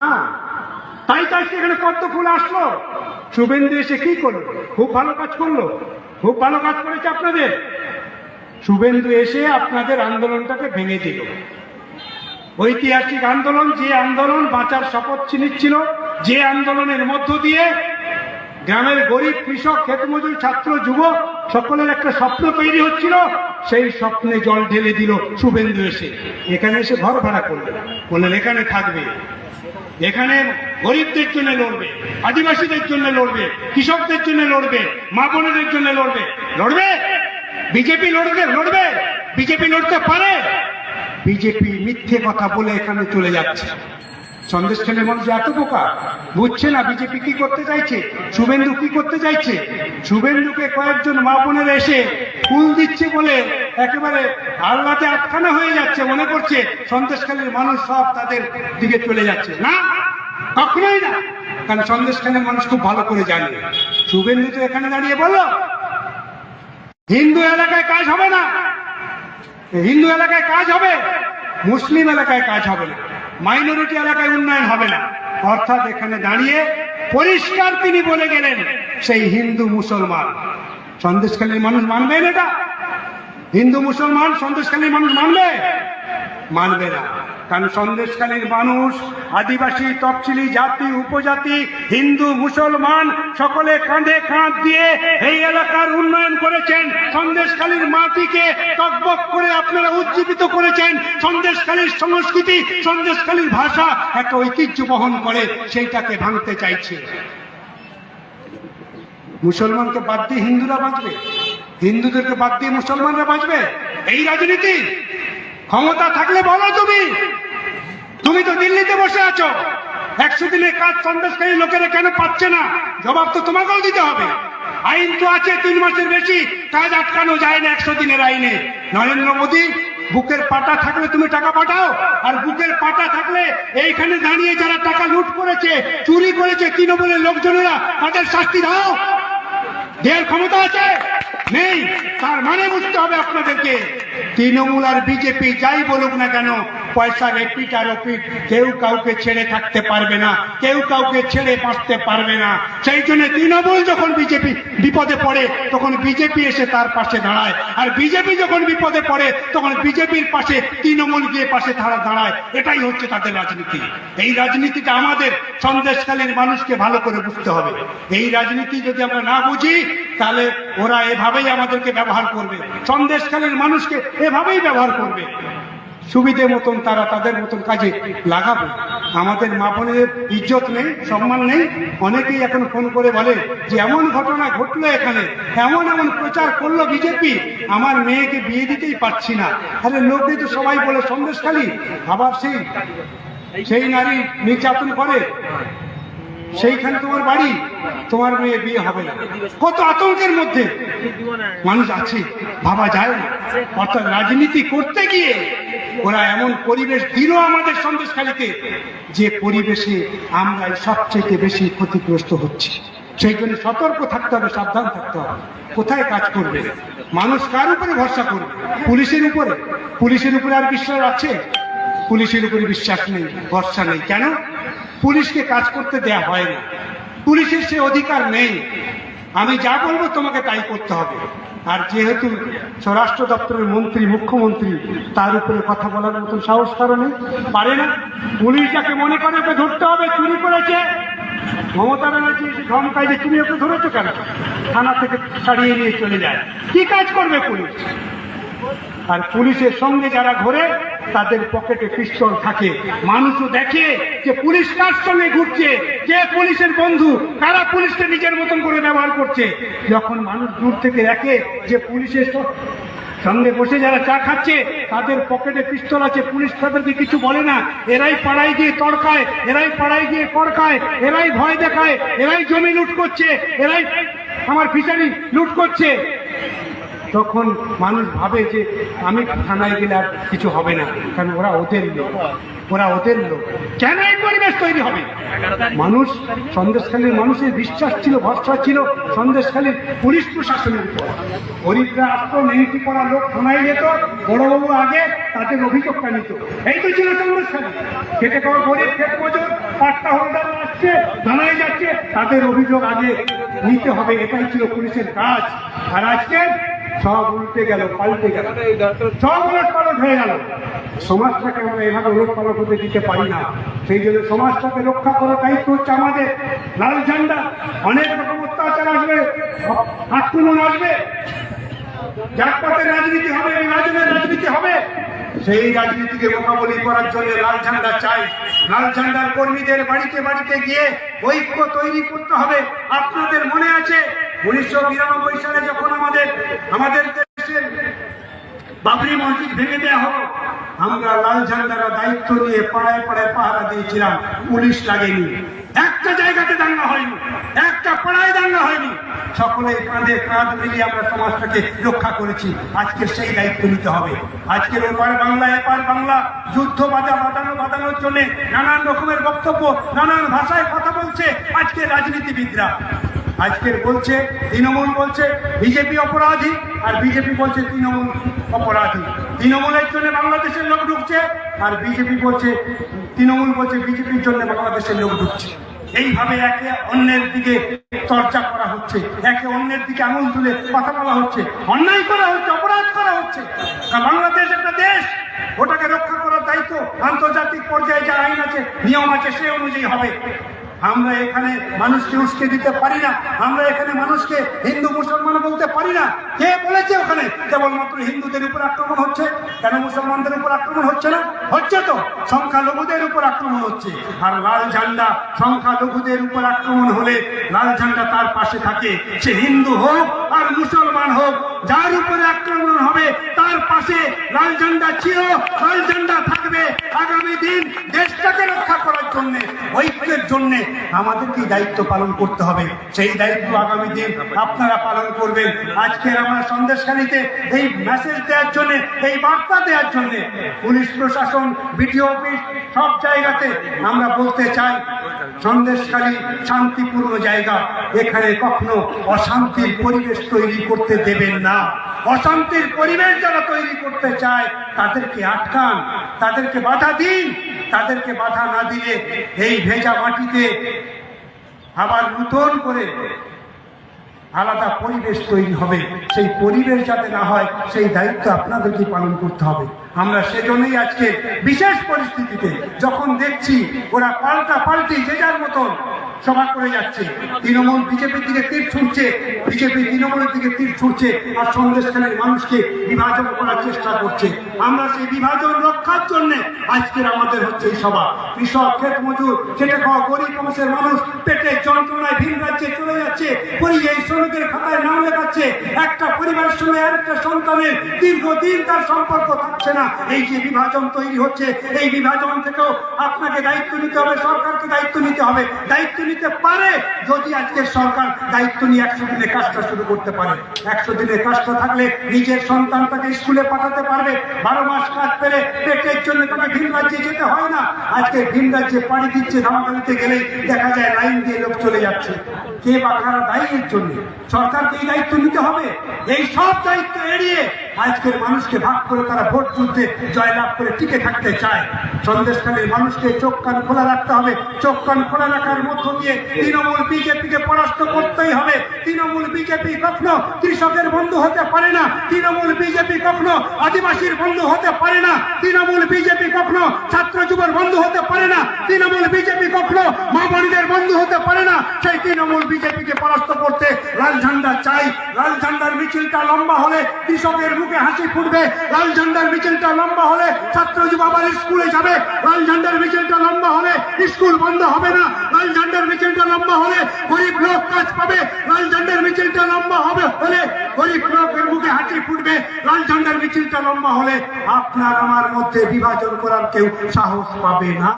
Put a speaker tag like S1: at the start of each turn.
S1: হ্যাঁ, তাই তাই সেখানে পদ্ম ফুল আসলো? শুভেন্দু এসে কি করল? খুব ভালো কাজ করল। খুব ভালো কাজ করেছে আপনাদের। শুভেন্দু এসে আপনাদের আন্দোলনটাকে ভেঙে দিল। ঐতিহাসিক আন্দোলন যে আন্দোলন বাঁচার শপথ নিচ্ছিল যে আন্দোলনের মধ্য দিয়ে গ্রামের গরিব কৃষক ক্ষেতমজুর ছাত্র যুব সকলের একটা স্বপ্ন তৈরি হচ্ছিল। সেই স্বপ্নে জল ঢেলে দিল শুভেন্দু এসে। এখানে এসে ঘর ভাড়া করবে বললেন এখানে থাকবে। এখানে গরিবদের জন্য লড়বে, আদিবাসীদের জন্য লড়বে, কৃষকদের জন্য লড়বে, মা বোনেদের জন্য লড়বে। লড়বে? বিজেপি লড়বে? লড়বে? বিজেপি লড়তে পারে? বিজেপি মিথ্যে কথা বলে এখানে চলে যাচ্ছে। সন্দেশখানের মানুষ এত বোকা? বুঝছে না বিজেপি কি করতে চাইছে? শুভেন্দু কি করতে চাইছে? শুভেন্দুকে কয়েকজন মা বোনেরা এসে ফুল দিচ্ছে বলে একেবারে আল্লাতে আটখানা হয়ে যাচ্ছে, মনে করছে সন্দেশখালীর মানুষ সব তাদের দিকে চলে যাচ্ছে। না, কখনোই না। কারণ সন্দেশখালীর মানুষ খুব ভালো করে জানে। শুভেন্দু তো এখানে দাঁড়িয়ে বলল, হিন্দু এলাকায় কাজ হবে না। হিন্দু এলাকায় কাজ হবে, মুসলিম এলাকায় কাজ হবে না। মাইনরিটি এলাকায় উন্নয়ন হবে না। অর্থাৎ এখানে দাঁড়িয়ে পরিষ্কার তিনি বলে গেলেন, সেই হিন্দু মুসলমান। সন্দেশখালীর মানুষ মানবেন এটা? হিন্দু মুসলমান সন্দেশখালীর মানুষ মানবে? মানবে না। কারণ সন্দেশখালীর মানুষ, আদিবাসী, তফসিলি জাতি, উপজাতি, হিন্দু, মুসলমান, সকলে কাঁধে কাঁধ দিয়ে এই এলাকার উন্নয়ন করেছেন। সন্দেশখালীর মাটিকে টকবক করে আপনারা উজ্জীবিত করেছেন। সন্দেশকালীর সংস্কৃতি সন্দেশকালীর ভাষা একটা ঐতিহ্য বহন করে, সেইটাকে ভাঙতে চাইছে। মুসলমানকে বাদ দিয়ে হিন্দুরা বাঁচবে? হিন্দুদেরকে বাদ দিয়ে মুসলমানরা বাঁচবে? এই রাজনীতি? ক্ষমতা থাকলে বলো তুমি। তুমি তো দিল্লিতে বসে আছো। একশো দিনের কাজ সন্দেশকারী লোকেরা কেন পাচ্ছে না? জবাব তো তোমাকেও দিতে হবে। আইন তো আছে তিন মাসের বেশি। কাজ আটকানো যায় না একশো দিনের আইনে। নরেন্দ্র মোদী, বুকের পাটা থাকলে তুমি টাকা পাঠাও, আর বুকের পাটা থাকলে এইখানে দাঁড়িয়ে যারা টাকা লুট করেছে, চুরি করেছে তৃণমূলের লোকজনেরা, তাদের শাস্তি দাও। দেহের ক্ষমতা আছে? নেই। তার মানে বুঝতে হবে আপনাদেরকে। তৃণমূল আর বিজেপি যাই বলুক না কেন পয়সার এপিট আর ওপিট কেউ কাউকে ছেড়ে থাকতে পারবে না, কেউ কাউকে ছেড়ে বাঁচতে পারবে না। সেই জন্য তৃণমূল যখন বিজেপি বিপদে পড়ে, তখন বিজেপি এসে তার পাশে দাঁড়ায়। আর বিজেপি যখন বিপদে পড়ে, তখন বিজেপির পাশে, তৃণমূল গিয়ে পাশে তারা দাঁড়ায়। এটাই হচ্ছে তাদের রাজনীতি। এই রাজনীতিটা আমাদের সন্দেশকালীন মানুষকে ভালো করে বুঝতে হবে। এই রাজনীতি যদি আমরা না বুঝি, তাহলে ওরা এভাবেই আমাদেরকে ব্যবহার করবে। সন্দেশকালীন মানুষকে এভাবেই ব্যবহার করবে। সুবিধে মতন তারা তাদের মতন কাজে লাগাবে। আমাদের মা বোনের ইজ্জত নেই, সম্মান নেই। অনেকেই এখন ফোন করে বলে যে, এমন ঘটনা ঘটলো এখানে, এমন এমন প্রচার করল বিজেপি। আমার মেয়েকে বিয়ে দিতেই পারছি না। আরে লোকে তো সবাই বলে, সন্দেশখালী। আবার সেই সেই নারী নির্যাতন করে। সেইখানে তোমার বাড়ি, তোমার মেয়ে বিয়ে হবে না। কত আতঙ্কের মধ্যে। মানুষ আছে, ভাবা যায় না। অর্থাৎ রাজনীতি করতে গিয়ে ওরা এমন পরিবেশ দিল আমাদের সন্দেশখালীতে যে পরিবেশে আমরা সবচেয়ে বেশি ক্ষতিগ্রস্ত হচ্ছি। সেই জন্য সতর্ক থাকতে হবে, সাবধান থাকতে হবে। কোথায় কাজ করবে? মানুষ কার উপরে ভরসা করবে? পুলিশের উপরে? পুলিশের উপরে আর বিশ্বাস আছে? পুলিশের উপরে বিশ্বাস নেই, ভরসা নেই। কেন? পুলিশকে কাজ করতে দেয়া হয় না। পুলিশের সে অধিকার নেই। আমি যা বলব তোমাকে তাই করতে হবে। আর যেহেতু স্বরাষ্ট্র দপ্তরের মন্ত্রী, মুখ্যমন্ত্রী, তার উপরে কথা বলার মতন সাহস কারণে পারে না। পুলিশ যাকে মনে করে ওকে ধরতে হবে, চুরি করেছে। মমতা ব্যানার্জি এসে ধমকায় যে তুমি ওকে ধরেছো কেন? থানা থেকে ছাড়িয়ে নিয়ে চলে যায়। কি কাজ করবে পুলিশ? আর পুলিশের সঙ্গে যারা ঘোরে তাদের পকেটে পিস্তল থাকে। মানুষও দেখে যে পুলিশ কার সঙ্গে ঘুরছে কে পুলিশের বন্ধু, কারা পুলিশকে নিজের মতন করে ব্যবহার করছে। যখন মানুষ দূর থেকে দেখে যে পুলিশের সঙ্গে বসে যারা চা খাচ্ছে, তাদের পকেটে পিস্তল আছে, পুলিশ তাদেরকে কিছু বলে না। এরাই পাড়ায় গিয়ে তড়কায়, এরাই পাড়ায় গিয়ে কড়কায় এরাই ভয় দেখায়, এরাই জমি লুট করছে, এরাই আমার ফিশারি লুট করছে। তখন মানুষ ভাবে যে, আমি থানায় গেলে আর কিছু হবে না। কারণ ওরা ওদের লোক। ওরা ওদের লোক। কেন এই পরিবেশ তৈরি হবে? মানুষ সন্দেশখালীর মানুষের বিশ্বাস ছিল, ভরসা ছিল সন্দেশখালীর পুলিশ প্রশাসনের উপর। গরিবরা আসতো মেহনতি করা লোক থানায় যেত, বড়বাবু আগে তাদের অভিযোগটা নিত। এই তো ছিল সন্দেশখালী। খেটে খাওয়া গরিব, খেত মজুর, পাট্টা হোল্ডার আসছে জানাই যাচ্ছে, তাদের অভিযোগ আগে নিতে হবে। এটাই ছিল পুলিশের কাজ। আর আজকে সব উল্টে গেল, পাল্টে গেল। সব উলট পালট হয়ে গেল। সমাজটাকে আমরা এভাবে উলট পালট হতে দিতে পারি না। সেই জন্য সমাজটাকে রক্ষা করার দায়িত্ব হচ্ছে আমাদের। লাল ঝান্ডা, অনেক রকম অত্যাচার আসবে আক্রমণ আসবে। জাতপাতের রাজনীতি হবে, বিভাজনের রাজনীতি হবে। সেই রাজনীতিকে মোকাবলি করার জন্য লাল ঝান্ডা চাই। লাল ঝান্ডার কর্মীদের বাড়িতে বাড়িতে গিয়ে ঐক্য তৈরি করতে হবে। আপনাদের মনে আছে? উনিশশো বিরানব্বই সালে যখন আমাদের আমাদের দেশের বাবরি মসজিদ ভেঙে দেওয়া হলো, আমরা লাল ঝান্ডারা দায়িত্ব নিয়ে পাড়ায় পাড়ায় পাহারা দিয়েছিলাম, পুলিশ লাগেনি। একটা জায়গাতে দাঙ্গা হয়নি, একটা পাড়ায় দাঙ্গা হয়নি। সকলে কাঁধে কাঁধ মিলিয়ে আমরা সমাজটাকে রক্ষা করেছি। আজকে সেই দায়িত্ব নিতে হবে। আজকের ওপার বাংলা এপার বাংলা যুদ্ধ বাধা, বাঁধানো, বাঁধানোর জন্য নানান রকমের বক্তব্য, নানান ভাষায় কথা বলছে আজকে রাজনীতিবিদরা। আজকের বলছে তৃণমূল বলছে বিজেপি অপরাধী আর বিজেপি বলছে তৃণমূল অপরাধী। তৃণমূলের জন্য বাংলাদেশের লোক ঢুকছে আর বিজেপি বলছে, তৃণমূল বলছে বিজেপির জন্য বাংলাদেশের লোক ঢুকছে। এইভাবে একে অন্যের দিকে চর্চা করা হচ্ছে, একে অন্যের দিকে আঙুল তুলে কথা বলা হচ্ছে, অন্যায় করা হচ্ছে, অপরাধ করা হচ্ছে। বাংলাদেশ একটা দেশ, ওটাকে রক্ষা করার দায়িত্ব আন্তর্জাতিক পর্যায়ে যা আইন আছে, নিয়ম আছে সে অনুযায়ী হবে। আমরা এখানে মানুষকে উস্কে দিতে পারি না। আমরা এখানে মানুষকে হিন্দু, মুসলমান বলতে পারি না। কে বলেছে ওখানে? কেবলমাত্র হিন্দুদের উপর আক্রমণ হচ্ছে। কেন মুসলমানদের উপর আক্রমণ হচ্ছে না? হচ্ছে তো। সংখ্যালঘুদের উপর আক্রমণ হচ্ছে। আর লাল ঝান্ডা, সংখ্যালঘুদের উপর আক্রমণ হলে লাল ঝান্ডা তার পাশে থাকে। সে হিন্দু হোক আর মুসলমান হোক, যার উপরে আক্রমণ হবে, তার পাশে লাল ঝান্ডা ছিল, লাল ঝান্ডা থাকবে। আগামী দিন দেশটাকে রক্ষা করার জন্য, ঐক্যের জন্য আমাদেরকে দায়িত্ব পালন করতে হবে। সেই দায়িত্ব আগামী দিন আপনারা পালন করবেন। আজকে আমরা সন্দেশখালীতে এই মেসেজ দেওয়ার জন্য, এই বার্তা দেওয়ার জন্য পুলিশ প্রশাসন বিডিও অফিস সব জায়গাতে আমরা বলতে চাই সন্দেশখালী শান্তিপূর্ণ জায়গা। এখানে কখনো অশান্তির পরিবেশ তৈরি করতে দেবেন না। অশান্তির পরিবেশ যারা তৈরি করতে চায়, তাদেরকে আটকান, তাদেরকে বাধা দিন। তাদেরকে বাধা না দিলে এই ভেজা মাটিতে আবার নতুন করে আলাদা পরিবেশ তৈরি হবে। সেই পরিবেশ যাতে না হয়, সেই দায়িত্ব আপনাদেরকে পালন করতে হবে। আমরা সেজন্যই আজকে বিশেষ পরিস্থিতিতে যখন দেখছি ওরা পাল্টা পাল্টি যে যার মতন সভা করে যাচ্ছে, তৃণমূল বিজেপির দিকে তীর ছুটছে বিজেপি তৃণমূলের দিকে তীর ছুটছে আর সন্দেশখালীর মানুষকে বিভাজন করার চেষ্টা করছে। আমরা সেই বিভাজন রক্ষার জন্য আজকের আমাদের হচ্ছে এই সভা। কৃষক, ক্ষেত মজুর, খেটে খাওয়া গরিব মানুষের মানুষ পেটের যন্ত্রণায় ভিন রাজ্যে চলে যাচ্ছে পরিযায়ী শ্রমিকের খাতায় নাম লেখাচ্ছে, একটা পরিবারের সঙ্গে আরেকটা সন্তানের দীর্ঘদিন তার সম্পর্ক থাকছে না। এই যে বিভাজন তৈরি হচ্ছে, এই বিভাজন থেকেও আপনাকে দায়িত্ব নিতে হবে, সরকারকে দায়িত্ব নিতে হবে। দায়িত্ব নিতে পারে যদি আজকে সরকার দায়িত্ব নিয়ে একশো দিনে কাজটা শুরু করতে পারে। একশো দিনের কাজটা থাকলে নিজের সন্তানটাকে স্কুলে পাঠাতে পারবে। বারো মাস কাজ পেলে পেটের জন্য তাকে ভিন রাজ্যে যেতে হয় না। আজকে ভিন রাজ্যে পাড়ি দিচ্ছে ধামাকালিতে গেলেই দেখা যায় লাইন দিয়ে লোক চলে যাচ্ছে। কে বা কারা দায়ী এর জন্য? সরকারকে এই দায়িত্ব নিতে হবে। এই সব দায়িত্ব এড়িয়ে আজকের মানুষকে ভাগ করে তারা ভোট যুদ্ধে জয়লাভ করে টিকে থাকতে চায়। সন্দেশখালীর মানুষকে চোখ কান খোলা রাখতে হবে। চোখ কান খোলা রাখার মধ্য দিয়ে তৃণমূল বিজেপিকে পরাস্ত করতেই হবে। তৃণমূল বিজেপি কখনো কৃষকের বন্ধু হতে পারে না। তৃণমূল কখনো আদিবাসীর বন্ধু হতে পারে না, তৃণমূল বিজেপি কখনো ছাত্র যুবর বন্ধু হতে পারে না, তৃণমূল বিজেপি কখনো মা বোনদের বন্ধু হতে পারে না, সেই তৃণমূল বিজেপিকে পরাস্ত করতে লাল ঝান্ডা চাই। লাল ঝান্ডার মিছিলটা লম্বা হলে কৃষকের মুখে হাসি ফুটবে, লাল ঝান্ডার মিছিলটা লম্বা হলে ছাত্র যুব আবার স্কুলে যাবে, লাল ঝান্ডার মিছিলটা লম্বা হলে স্কুল বন্ধ হবে না, লাল ঝান্ডার মিছিলটা লম্বা হলে গরিব লোক কাজ পাবে, লাল ঝান্ডার মিছিলটা লম্বা হবে হলে গরিব লোকের মুখে হাসি ফুটবে, লাল ঝান্ডার মিছিলটা লম্বা হলে আপনার আমার মধ্যে বিভাজন করার কেউ সাহস পাবে না।